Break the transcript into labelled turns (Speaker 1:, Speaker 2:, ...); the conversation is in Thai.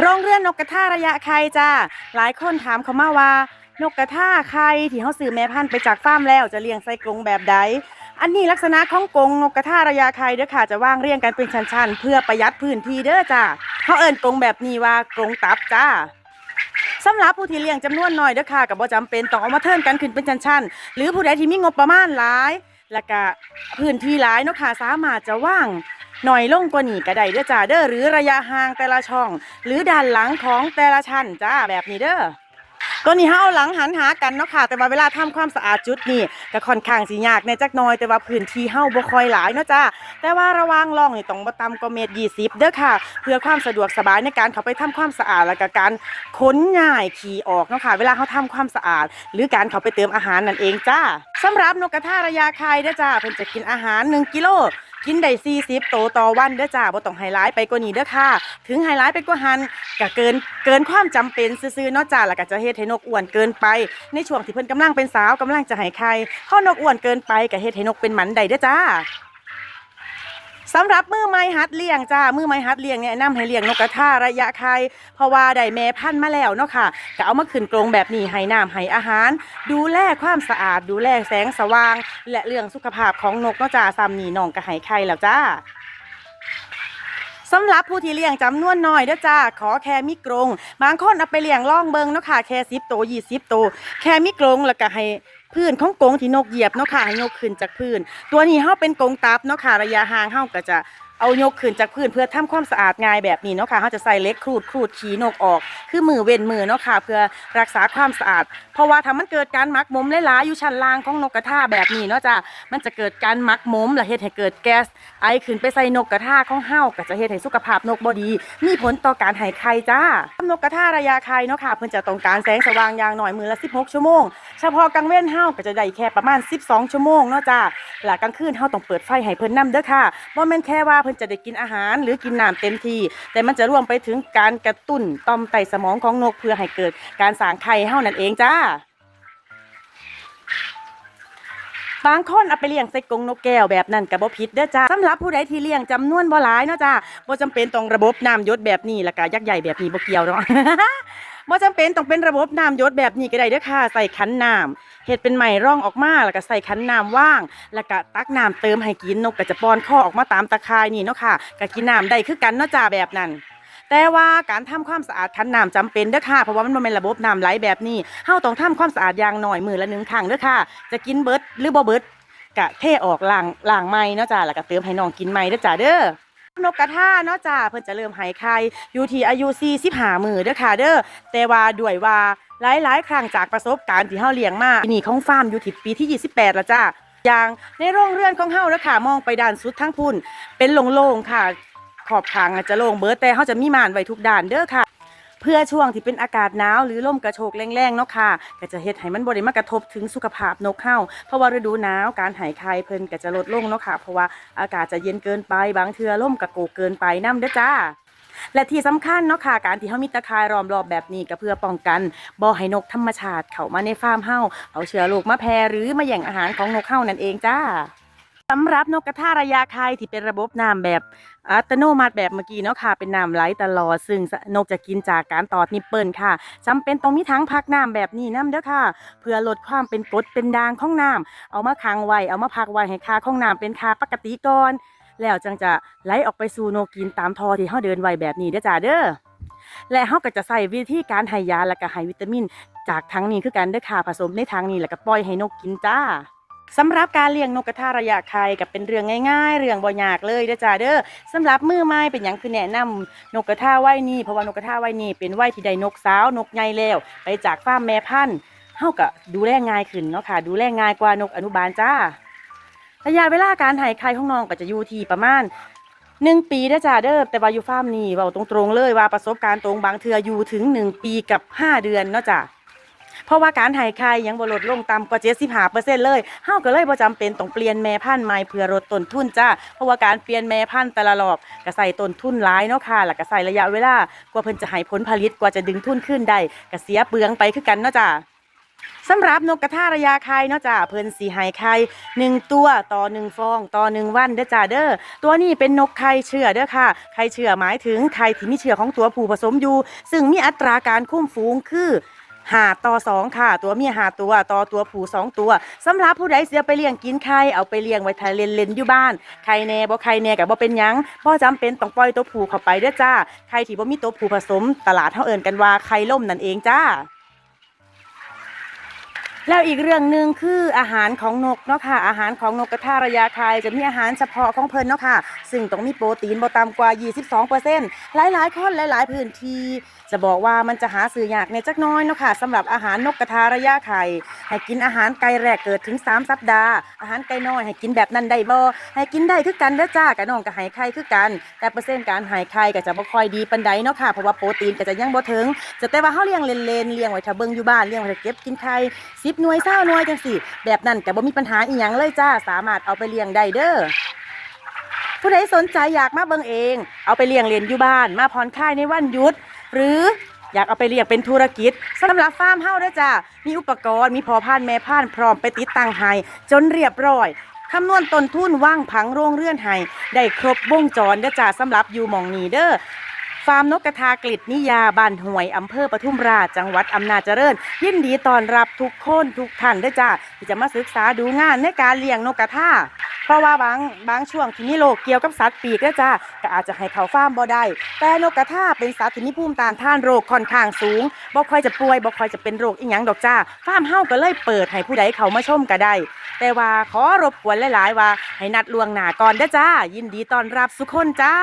Speaker 1: โรงเรือนนกกระทาระยะไข่จ้า หลายคนถามเขามาว่า นกกระทาไข่ที่เขาซื้อแม่พันธุ์ไปจากฟาร์มแล้วจะเลี้ยงใส่กรงแบบใด อันนี้ลักษณะของกรงนกกระทาระยะไข่เด้อค่ะจะว่างเรียงกันเป็นชั้นๆ เพื่อประหยัดพื้นที่เด้อจ้าเขาเอิ้นกรงแบบนี้ว่ากรงตับจ้าสำหรับผู้ที่เลี้ยงจำนวนน้อยเด้อค่ะก็บ่จำเป็นต้องเอามาเทิร์นกันขึ้นเป็นชั้นๆหรือผู้ใดที่มีงบประมาณหลายแล้วก็พื้นที่หลายนาะค่ะสามารถจะว่าง หน่อยลงกว่านี้ก็ได้เด้อจ้าเด้อหรือระยะห่างแต่ละช่อง หรือด้านหลังของแต่ละชั้นจ้าแบบนี้เด้อตัวนี้เฮาเอาหลังหันหากันเนาะค่ะ แต่ว่าเวลาทำความสะอาดจุดนี่ก็ค่อนข้างสิยากในจักน่อยแต่ว่าพื้นที่เฮาบ่ค่อยหลายเนาะจ้าแต่ว่าระวังร่องนี่ต้องบ่ต่ำกว่าเมตร20เด้อค่ะ เพื่อความสะดวกสบายในการเข้าไปทำความสะอาดแล้วก็การขนย้ายขี่ออกเนาะค่ะ เวลาเฮาทำความสะอาด หรือการเข้าไปเติมอาหารนั่นเองจ้า สำหรับนกกระทาระยะไข่เด้อจ้าเพิ่นจะกินอาหาร 1 กิโลกินได้40โตต่อวันเด้อจ้าบ่ต้องไฮไลท์ไปกว่านี้เด้อค่ะ ถึงไฮไลท์ไปกว่าหันก็เกินเกินความจำเป็นซื่อๆเนาะจ้าแล้วก็จะเฮ็ดให้นกอ้วนเกินไป ในช่วงที่เพิ่นกำลังเป็นสาวกำลังจะให้ไข่พอนกอ้วนเกินไปก็เฮ็ดให้นกเป็นหมันได้เด้อจ้า สำหรับมือไม้ฮัดเลี้ยงจ้ามือไม้ฮัดเลี้ยงเนี่ยนะนำให้เลี้ยงนกกระทาระยะไข่เพราะว่าได้แม่พันธุ์มาแล้วเนาะค่ะก็เอามาขึ้นกรงแบบนี้ให้น้ำให้อาหาร ดูแลความสะอาด ดูแลแสงสว่าง และเรื่องสุขภาพของนกเนาะจ้าซ้ำนี่น้องก็ให้ไข่แล้วจ้าสำหรับผู้ที่เลี้ยงจำนวนน้อยเด้อจ้า ขอแค่มีกรง บางคนเอาไปเลี้ยงล่องเบิงเนาะค่ะ แค่สิบโตยี่สิบโตวแค่มีกรงแล้วก็ให้ พื้นของกงที่นกเหยียบเนาะค่ะให้ยกขึ้นจากพื้น ตัวนี้เฮาเป็นกงตับเนาะค่ะระยะห่างเฮาก็จะเอายกขึ้นจากพื้นเพื่อทำความสะอาดง่ายแบบนี้เนาะค่ะเฮาจะใส่เล็กครูดครูดขีนกออก คือมือเว้นมือเนาะค่ะเพื่อรักษาความสะอาด เพราะว่าถ้ามันเกิดการมักมมหลายๆอยู่ชั้นล่างของนกกระทาแบบนี้เนาะจ้ะมันจะเกิดการมักมมและเฮ็ดให้เกิดแก๊สไอขึ้นไปใส่นกกระทาของเฮาก็จะเฮ็ดให้สุขภาพนกบ่ดี มีผลต่อการให้ไข่จ้านกกระทาระยะไข่เนาะค่ะเพิ่นจะต้องการแสงสว่างอย่างหน้อยมือละ 16 ชั่วโมง เฉพาะกลางเว้นเฮาก็จะได้แค่ประมาณ 12 ชั่วโมงเนาะจ้าหลักกลางคืนเฮาต้องเปิดไฟให้เพิ่นนํเด้อค่ะบ่แม่นแค่ว่าเพิ่นจะได้กินอาหารหรือกินน้ำเต็มที่ แต่มันจะรวมไปถึงการกระตุ้นต่อมไตสมองของนกเพื่อให้เกิดการสร้างไข่เฮานั่นเองจ้า บางคนเอาไปเลี้ยงใส่กรงนกแก้วแบบนั้นก็บ่ผิดเด้อจ้าสำหรับผู้ใดที่เลี้ยงจำนวนบ่หลายเนาะจ้าบ่จำเป็นต้องระบบน้ำยศแบบนี้แล้วก็ยักษ์ใหญ่แบบนี้บ่เกี่ยวเนาะบ่จำเป็นต้องเป็นระบบน้ำยศแบบนี้ก็ได้เด้อค่ะใส่ขันน้ำเฮ็ดเป็นใหม่ร่องออกมาแล้วก็ใส่ขันน้ำว่าง แล้วก็ตักน้ำเติมให้กินนกก็จะป้อนข้อออกมาตามตะคายนี่เนาะค่ะก็กินน้ำได้คือกันเนาะจ้าแบบนั้น แต่ว่าการทำความสะอาดขันน้ำจำเป็นเด้อค่ะ เพราะว่ามันบ่แม่นระบบน้ำไหลแบบนี้เฮาต้องทำความสะอาดอย่างหน้อยมือละหนึ่งครั้งเด้อค่ะ จะกินเบิดหรือบ่เบิดกะเทออกล้างล้างใหม่เนาะจ้าแล้วก็เติมให้น้องกินใหม่เด้อจ้าเด้อนกกระทาเนาะจ้าเพิ่นจะเริ่มให้ไข่อยู่ที่อายุ45มื้อเด้อค่ะเด้อแต่ว่าด้วยว่าหลายๆ ครั้งจากประสบการณ์ที่เฮาเลี้ยงมาที่นี่ของฟาร์มอยู่ที่ปีที่ 28แล้วจ้าอย่างในโรงเรือนของเฮาเด้อค่ะ มองไปด้านสุดทั้งพุ่น เป็นโล่งๆค่ะ ขอบทางอาจจะโล่งเบิดแต่เขาจะมีม่านไว้ทุกด้านเด้อค่ะ เพื่อช่วงที่เป็นอากาศหนาวหรือลมกระโชกแรงๆเนาะค่ะก็จะเฮ็ดให้มันบ่ได้มากระทบถึงสุขภาพนกเฮาเพราะว่าฤดูหนาวการหายไข้เพิ่นก็จะลดลงเนาะค่ะเพราะว่าอากาศจะเย็นเกินไปบางเทื่อลมกระโกกเกินไปนํเด้อจ้าและที่สำคัญเนาะค่ะการที่เฮามีตะข่ายล้อมรอบแบบนี้ก็เพื่อป้องกันบ่ให้นกธรรมชาติเข้ามาในฟาร์มเฮาเอาเชื้อโรคมาแพร่หรือมาแย่งอาหารของนกเฮานั่นเองจ้า สำหรับนกกระทาระยะไข่ที่เป็นระบบน้ำแบบอัตโนมัติแบบเมื่อกี้เนาะค่ะ เป็นน้ำไหลตลอด ซึ่งนกจะกินจากการตอดนิปเปิลค่ะจำเป็นต้องมีทั้งพักน้ำแบบนี้น้ำเด้อค่ะ เพื่อลดความเป็นกรดเป็นด่างของน้ำเอามาค้างไว้เอามาพักไว้ให้ค่าของน้ำเป็นค่าปกติก่อน แล้วจังจะไหลออกไปสู่นกกินตามทอที่เฮาเดินไว้แบบนี้เด้อจ้าเด้อและเฮาก็จะใส่วิธีการให้ยาและก็ให้วิตามิน จากทั้งนี้คือกันเด้อค่ะผสมในทางนี้แล้วก็ปล่อยให้นกกินจ้า สำหรับการเลี้ยงนกกระทาระยะไข่กับเป็นเรื่องง่าย ๆ เรื่องบ่ยากเลยเด้อจ้าเด้อสำหรับมือไม้เป็นหยังคือแนะนำนกกระทาไว้นี่เพราะว่านกกระทาไว้นี่เป็นไว้ที่ได้นกสาวนกใหญ่แล้วไปจากฟาร์มแม่พันธุ์เฮาก็ดูแลง่ายขึ้นเนาะค่ะ ดูแลง่ายกว่านกอนุบาลจ้าระยะเวลาการให้ไข่ของน้องก็จะอยู่ที่ประมาณหนึ่งปีเด้อจ้าเด้อแต่ว่าอยู่ฟาร์มนี่เว้าตรงๆเลยว่าประสบการณ์ตรงบางเทืออยู่ถึงหนึ่งปีกับห้าเดือนเนาะจ้า เพราะว่าการหายไข่ยังบ่ลดลงต่ำกว่า75%เลยเฮาก็เลยบ่จำเป็นต้องเปลี่ยนแม่พันธุ์ใหม่เพื่อลดต้นทุนจ้าเพราะว่าการเปลี่ยนแม่พันธุ์แต่ละรอบก็ใส่ต้นทุนหลายเนาะค่ะแล้วก็ใส่ระยะเวลากว่าเพิ่นจะให้ผลผลิตกว่าจะดึงทุนขึ้นได้ก็เสียเปลืองไปคือกันเนาะจ้าสำหรับนกกระทาระยาไข่เนาะจ้าเพิ่นสีไห้ไข่หนึ่งตัวต่อหนึ่งฟอง ต่อหนึ่งวันเด้อจ้าเด้อตัวนี้เป็นนกไข่เชื่อเด้อค่ะไข่เชื่อหมายถึงไข่ที่มีเชื้อของตัวผู้ผสมอยู่ ซึ่งมีอัตราการคุ้มฟูงคือ หาต่อสองค่ะ ตัวเมียหาตัวต่อตัวผู้สองตัวสำหรับผู้ใดเสียไปเลี้ยงกินไข่เอาไปเลี้ยงไว้ทะเลเล่นอยู่บ้านไข่แน่บ่ไข่แน่กับ่เป็นยังบ่จำเป็นต้องปล่อยตัวผู้เข้าไปเด้อจ้าไข่ที่บ่มีตัวผู้ผสม ตลาดเฮาเอิ้นกันว่าไข่ล่มนั่นเองจ้า แล้วอีกเรื่องหนึ่งคืออาหารของนกเนาะค่ะอาหารของนกกระทาระยาคายจะมีอาหารเฉพาะของเพิ่นเนาะค่ะซึ่งต้องมีโปรตีนบ่ต่ำกว่า 22%หลายๆคนหลายๆพื้นที่จะบอกว่ามันจะหาซื้อยากในจักน้อยเนาะค่ะสำหรับอาหารนกกระทาระยาไข่ให้กินอาหารไก่แรกเกิดถึง 3 สัปดาห์ อาหารไก่น้อยให้กินแบบนั้นได้บ่ให้กินได้คือกันเด้อจ้ากับน้องก็ให้ไข่คือกัน แต่เปอร์เซ็นต์การให้ไข่ก็จะบ่ค่อยดีปานใดเนาะค่ะเพราะว่าโปรตีนก็จะยังบ่ถึงจะแต่ว่าเฮาเลี้ยงเล่นๆเลี้ยงไว้ถ้าเบิ่งอยู่บ้านเลี้ยงไว้ถ้าเก็บกินไข่10หน่วย20หน่วยจังซี่ แบบนั้นก็บ่มีปัญหาอีหยังเลยจ้าสามารถเอาไปเลี้ยงได้เด้อผู้ใดสนใจอยากมาเบิ่งเอง เอาไปเลี้ยงเล่นอยู่บ้าน มาผ่อนคลายในวันหยุด หรืออยากเอาไปเลี้ยงเป็นธุรกิจสำหรับฟาร์มเฮาด้อจ้ามีอุปกรณ์มีพอพันแม่พันพร้อมไปติดตั้งให้จนเรียบร้อยคำนวณต้นทุนว่างผังโรงเรือนให้ได้ครบวงจรเด้อจ้าสำหรับอยู่หมองนี้เด้อ ฟาร์มนกกระทากลิดนิยาบ้านห่วยอำเภอปทุมราชจังหวัดอำนาจเจริญ ยินดีต้อนรับทุกคนทุกท่านด้อจ้าที่จะมาศึกษาดูงานในการเลี้ยงนกกระทาเพราะว่าบางบางช่วงที่มีโรคเกี่ยวกับสัตว์ปีกเด้จ้าก็อาจจะให้เขาฟาร์มบ่ได้แต่นกกระทาเป็นสัตว์ที่มีภูมิต้านทานโรคค่อนข้างสูงบ่ค่อยจะป่วยบ่ค่อยจะเป็นโรคอีหยังดอกจ้าฟาร์มเฮาก็เลยเปิดให้ผู้ใดเขามาชมก็ได้แต่ว่าขอรบกวนหลาย ๆ ว่า ให้นัดล่วงหน้าก่อนเด้อจ้า ยินดีต้อนรับสุกคนจ้า